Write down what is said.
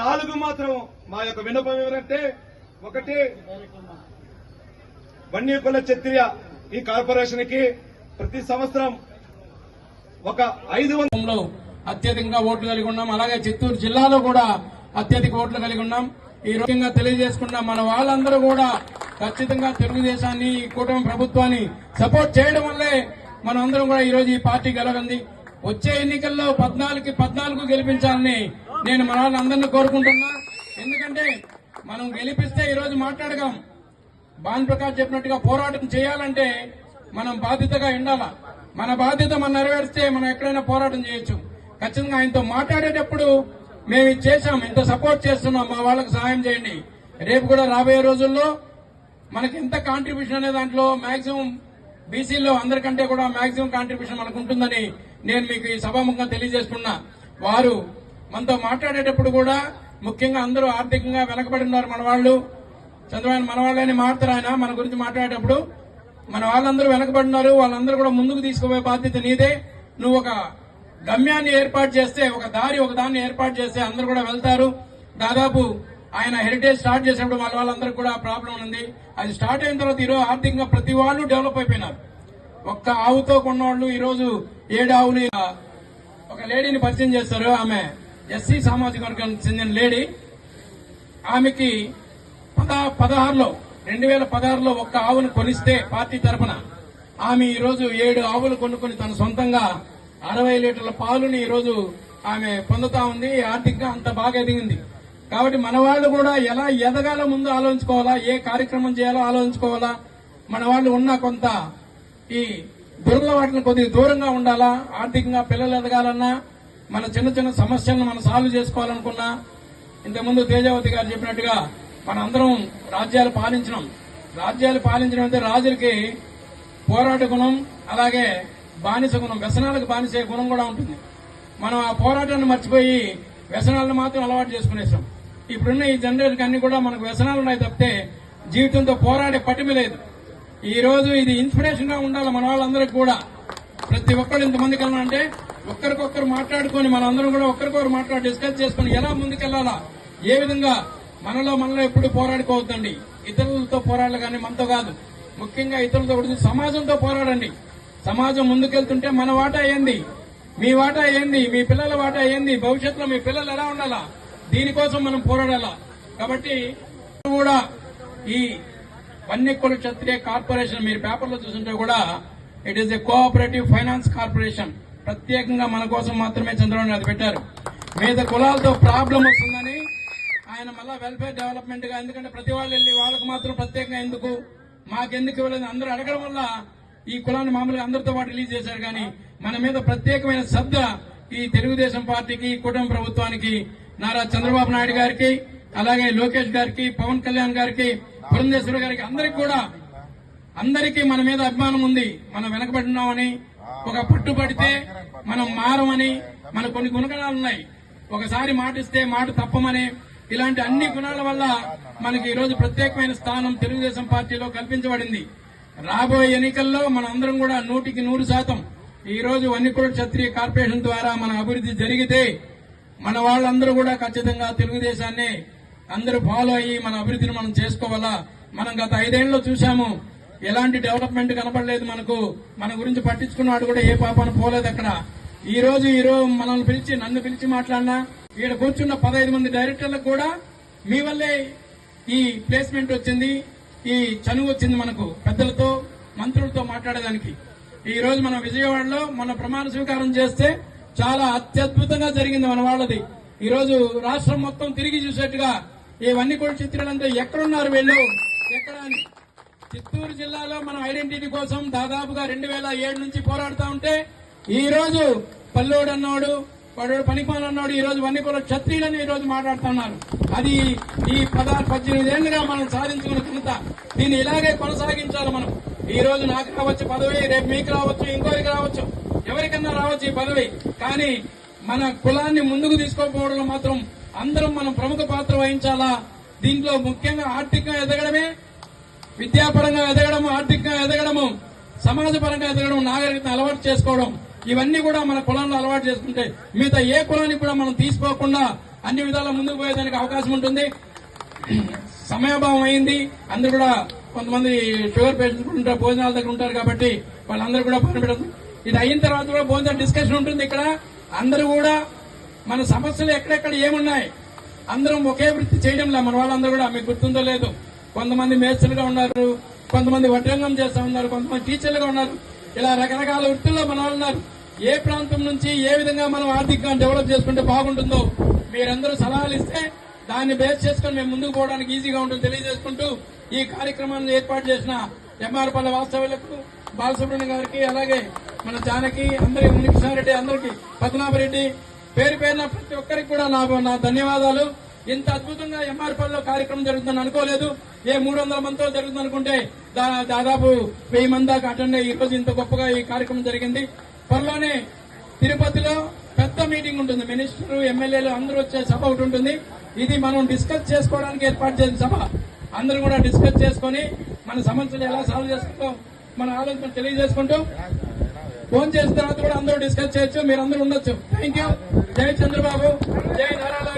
నాలుగు మాత్రం మా యొక్క విన్నపం ఎవరంటే ఒకటి వన్యకుల క్షత్రియ ఈ కార్పొరేషన్కి ప్రతి సంవత్సరం ఒక ఐదు వందల అత్యధికంగా ఓట్లు కలిగి ఉన్నాం. అలాగే చిత్తూరు జిల్లాలో కూడా అత్యధిక ఓట్లు కలిగి ఉన్నాం. ఈ రోజంగా తెలియజేసుకున్న మన వాళ్ళందరూ కూడా ఖచ్చితంగా తెలుగుదేశాన్ని ఈ కూటమి ప్రభుత్వాన్ని సపోర్ట్ చేయడం వల్లే మనం అందరం కూడా ఈ రోజు ఈ పార్టీ గెలవంది వచ్చే ఎన్నికల్లో పద్నాలుగు పద్నాలుగు గెలిపించాలని నేను మన వాళ్ళందరినీ కోరుకుంటున్నా. ఎందుకంటే మనం గెలిపిస్తే ఈరోజు మాట్లాడగాం. భాన్ ప్రకాష్ చెప్పినట్టుగా పోరాటం చేయాలంటే మనం బాధ్యతగా ఉండాల. మన బాధ్యత మనం నెరవేరిస్తే మనం ఎక్కడైనా పోరాటం చేయొచ్చు. ఖచ్చితంగా ఆయనతో మాట్లాడేటప్పుడు మేము ఇది చేశాం. ఇంత సపోర్ట్ చేస్తున్నాం. మా వాళ్ళకి సహాయం చేయండి. రేపు కూడా రాబోయే రోజుల్లో మనకి ఎంత కాంట్రిబ్యూషన్ అనే దాంట్లో మాక్సిమం బీసీలో అందరికంటే కూడా మాక్సిమం కాంట్రిబ్యూషన్ మనకు ఉంటుందని నేను మీకు ఈ సభాముఖంగా తెలియజేసుకున్నా వారు మనతో మాట్లాడేటప్పుడు కూడా ముఖ్యంగా అందరూ ఆర్థికంగా వెనకబడి ఉన్నారు మన వాళ్ళు. చంద్రబాబు మన వాళ్ళని మారుతారు ఆయన మన గురించి మాట్లాడేటప్పుడు. మన వాళ్ళందరూ వెనకబడినారు వాళ్ళందరూ కూడా ముందుకు తీసుకుపోయే బాధ్యత నీదే. నువ్వు ఒక గమ్యాన్ని ఏర్పాటు చేస్తే ఒక దారి ఒక దాన్ని ఏర్పాటు చేస్తే అందరూ కూడా వెళ్తారు. దాదాపు ఆయన హెరిటేజ్ స్టార్ట్ చేసినప్పుడు వాళ్ళ వాళ్ళందరికీ కూడా ప్రాబ్లం ఉంది. అది స్టార్ట్ అయిన తర్వాత ఈరోజు ఆర్థికంగా ప్రతి వాళ్ళు డెవలప్ అయిపోయినారు. ఒక్క ఆవుతో కొన్నవాళ్ళు ఈరోజు ఏడు ఆవులు ఒక లేడీని పరిచయం చేస్తారు. ఆమె ఎస్సీ సామాజిక వర్గానికి చెందిన లేడీ ఆమెకి పద పదహారులో రెండు వేల పదహారులో ఒక్క ఆవును కొనిస్తే పార్టీ తరఫున ఆమె ఈరోజు ఏడు ఆవులు కొనుక్కుని తన సొంతంగా అరవై లీటర్ల పాలుని ఈరోజు ఆమె పొందుతా ఉంది. ఆర్థికంగా అంత బాగా ఎదిగింది. కాబట్టి మన వాళ్ళు కూడా ఎలా ఎదగాలో ముందు ఆలోచించుకోవాలా? ఏ కార్యక్రమం చేయాలో ఆలోచించుకోవాలా? మన వాళ్ళు ఉన్న కొంత ఈ దుర్గల వాటిని కొద్దిగా దూరంగా ఉండాలా? ఆర్థికంగా పిల్లలు ఎదగాలన్నా మన చిన్న చిన్న సమస్యలను మనం సాల్వ్ చేసుకోవాలనుకున్నా ఇంతకుముందు తేజావతి గారు చెప్పినట్టుగా మన అందరం రాజ్యాలు పాలించినాం. రాజ్యాలు పాలించడం అంటే రాజులకి పోరాట గుణం అలాగే బానిస గుణం వ్యసనాలకు బానిసే గుణం కూడా ఉంటుంది. మనం ఆ పోరాటాన్ని మర్చిపోయి వ్యసనాలను మాత్రం అలవాటు చేసుకునేసాం. ఇప్పుడున్న ఈ జనరేషన్ అన్ని కూడా మనకు వ్యసనాలు ఉన్నాయి తప్పితే జీవితంతో పోరాడే పటిమి లేదు. ఈ రోజు ఇది ఇన్స్పిరేషన్గా ఉండాలి మన వాళ్ళందరికీ కూడా. ప్రతి ఒక్కరు ఇంతమంది కన్నా అంటే ఒక్కరికొక్కరు మాట్లాడుకొని మనందరం కూడా ఒక్కరికొకరు మాట్లాడి డిస్కస్ చేసుకుని ఎలా ముందుకెళ్ళాలా? ఏ విధంగా మనలో మనలో ఎప్పుడు పోరాడుకోవద్దండి. ఇతరులతో పోరాడాలి కానీ మనతో కాదు. ముఖ్యంగా ఇతరులతో కూడా సమాజంతో పోరాడండి. సమాజం ముందుకెళ్తుంటే మన వాటా ఏంది? మీ వాటా ఏంది? మీ పిల్లల వాటా ఏంది? భవిష్యత్తులో మీ పిల్లలు ఎలా ఉండాలా? దీనికోసం మనం పోరాడాలా? కాబట్టి కూడా ఈ వన్యకుల క్షత్రియ కార్పొరేషన్ మీరు పేపర్లో చూసుంటే కూడా it is a cooperative finance corporation ప్రత్యేకంగా మన కోసం మాత్రమే చంద్రబాబు నాయుడు పెట్టారు. మీద కులాలతో ప్రాబ్లం వస్తుందని ఆయన మళ్ళా వెల్ఫేర్ డెవలప్మెంట్గా ఎందుకంటే ప్రతి వాళ్ళు వెళ్ళి వాళ్ళకు మాత్రం ప్రత్యేకంగా ఎందుకు మాకెందుకు ఇవ్వలేదు అందరూ అడగడం వల్ల ఈ కులాన్ని మామూలుగా అందరితో పాటు రిలీజ్ చేశారు. కానీ మన మీద ప్రత్యేకమైన శ్రద్ధ ఈ తెలుగుదేశం పార్టీకి కుటుంబ ప్రభుత్వానికి నారా చంద్రబాబు నాయుడు గారికి అలాగే లోకేష్ గారికి పవన్ కళ్యాణ్ గారికి పురంధేశ్వర గారికి అందరికి కూడా అందరికీ మన మీద అభిమానం ఉంది. మనం వెనకబడినామని ఒక పట్టుబడితే మనం మారమని మన కొన్ని గుణగణాలు ఉన్నాయి. ఒకసారి మాటిస్తే మాట తప్పమని ఇలాంటి అన్ని గుణాల వల్ల మనకి ఈరోజు ప్రత్యేకమైన స్థానం తెలుగుదేశం పార్టీలో కల్పించబడింది. రాబోయే ఎన్నికల్లో మనందరం కూడా నూటికి నూరు శాతం ఈరోజు రోజు క్షత్రియ కార్పొరేషన్ ద్వారా మన అభివృద్ధి జరిగితే మన వాళ్ళందరూ కూడా ఖచ్చితంగా తెలుగుదేశాన్ని అందరూ ఫాలో అయ్యి మన అభివృద్ధిని మనం చేసుకోవాలా? మనం గత ఐదేళ్ళలో చూసాము ఎలాంటి డెవలప్మెంట్ కనపడలేదు మనకు. మన గురించి పట్టించుకున్నవాడు కూడా ఏ పాపాన పోలేదు అక్కడ. ఈ రోజు ఈ రోజు మనల్ని పిలిచి నన్ను పిలిచి మాట్లాడినా ఇక్కడ కూర్చున్న పదహైదు మంది డైరెక్టర్లకు కూడా మీ వల్లే ఈ ప్లేస్మెంట్ వచ్చింది ఈ చనువు వచ్చింది మనకు పెద్దలతో మంత్రులతో మాట్లాడేదానికి. ఈ రోజు మనం విజయవాడలో మన ప్రమాణ స్వీకారం చేస్తే చాలా అత్యద్భుతంగా జరిగింది మన వాళ్ళది. ఈ రోజు రాష్ట్రం మొత్తం తిరిగి చూసేట్టుగా ఇవన్నీ కూడా చిత్రాలంతా ఎక్కడున్నారు వీళ్ళు? ఎక్కడ అని. చిత్తూరు జిల్లాలో మనం ఐడెంటిటీ కోసం దాదాపుగా రెండు వేల ఏడు నుంచి పోరాడుతూ ఉంటే ఈ రోజు పల్లోడు అన్నాడు వాడు పనికిమాల అన్నాడు ఈ రోజు వన్నీ కూడా క్షత్రియులని ఈ రోజు మాట్లాడుతున్నారు అది ఈ పదహారు పద్దెనిమిది ఏళ్ళుగా మనం సాధించుకున్న ఘనత. దీన్ని ఇలాగే కొనసాగించాలి మనం. ఈ రోజు నాకు రావచ్చు పదవి రేపు మీకు రావచ్చు ఇంకోరికి రావచ్చు. ఎవరికన్నా రావచ్చు ఈ పదవి. కానీ మన కులాన్ని ముందుకు తీసుకోకపోవడంలో మాత్రం అందరం మనం ప్రముఖ పాత్ర వహించాలా? దీంట్లో ముఖ్యంగా ఆర్థికంగా ఎదగడమే విద్యాపరంగా ఎదగడము ఆర్థికంగా ఎదగడము సమాజపరంగా ఎదగడం నాగరికతను అలవాటు చేసుకోవడం ఇవన్నీ కూడా మన కులంలో అలవాటు చేసుకుంటే మిగతా ఏ కులానికి కూడా మనం తీసుకోకుండా అన్ని విధాలా ముందుకు పోయేదానికి అవకాశం ఉంటుంది. సమయాభావం అయింది. అందరూ కూడా కొంతమంది షుగర్ పేషెంట్స్ ఉంటారు భోజనాల దగ్గర ఉంటారు కాబట్టి వాళ్ళందరూ కూడా పనిపెడదు ఇది అయిన తర్వాత కూడా భోజనం డిస్కషన్ ఉంటుంది ఇక్కడ. అందరూ కూడా మన సమస్యలు ఎక్కడెక్కడ ఏమున్నాయి అందరం ఒకే వృత్తి చేయడంలా మన వాళ్ళందరూ కూడా మీకు గుర్తుందో లేదు. కొంతమంది మేస్త్రులుగా ఉన్నారు కొంతమంది వడ్రంగం చేస్తా ఉన్నారు కొంతమంది టీచర్లుగా ఉన్నారు. ఇలా రకరకాల వృత్తుల్లో మన వాళ్ళు ఉన్నారు. ఏ ప్రాంతం నుంచి ఏ విధంగా మనం ఆర్థికంగా డెవలప్ చేసుకుంటే బాగుంటుందో మీరందరూ సలహాలు ఇస్తే దాన్ని బేస్ చేసుకుని మేము ముందుకు పోవడానికి ఈజీగా ఉంటుంది తెలియజేసుకుంటూ ఈ కార్యక్రమాన్ని ఏర్పాటు చేసిన ఎంఆర్ పల్లె వాస్తవ్యులకు బాలసుబ్రహ్మణ్యం గారికి అలాగే మన జానకి అందరికి మునికృష్ణారెడ్డి అందరికి పద్మనాభరెడ్డి పేరు పేరున ప్రతి ఒక్కరికి కూడా నాకు నా ధన్యవాదాలు. ఇంత అద్భుతంగా ఎంఆర్పల్లో కార్యక్రమం జరుగుతుందని అనుకోలేదు. ఏ మూడు వందల మందితో జరుగుతుంది అనుకుంటే దా- దాదాపు వెయ్యి మంది దాకా అటెండ్ అయ్యి ఈ రోజు ఇంత గొప్పగా ఈ కార్యక్రమం జరిగింది. త్వరలోనే తిరుపతిలో పెద్ద మీటింగ్ ఉంటుంది. మినిస్టర్ ఎమ్మెల్యేలు అందరూ వచ్చే సభ ఒకటి ఉంటుంది. ఇది మనం డిస్కస్ చేసుకోవడానికి ఏర్పాటు చేసిన సభ. అందరూ కూడా డిస్కస్ చేసుకొని మన సమస్యలు ఎలా సాల్వ్ చేసుకుంటాం మన ఆలోచన తెలియజేసుకుంటూ ఫోన్ చేసిన తర్వాత కూడా అందరూ డిస్కస్ చేయొచ్చు. మీరు అందరూ ఉండొచ్చు. థ్యాంక్ యూ జై చంద్రబాబు. జై నారాయణ.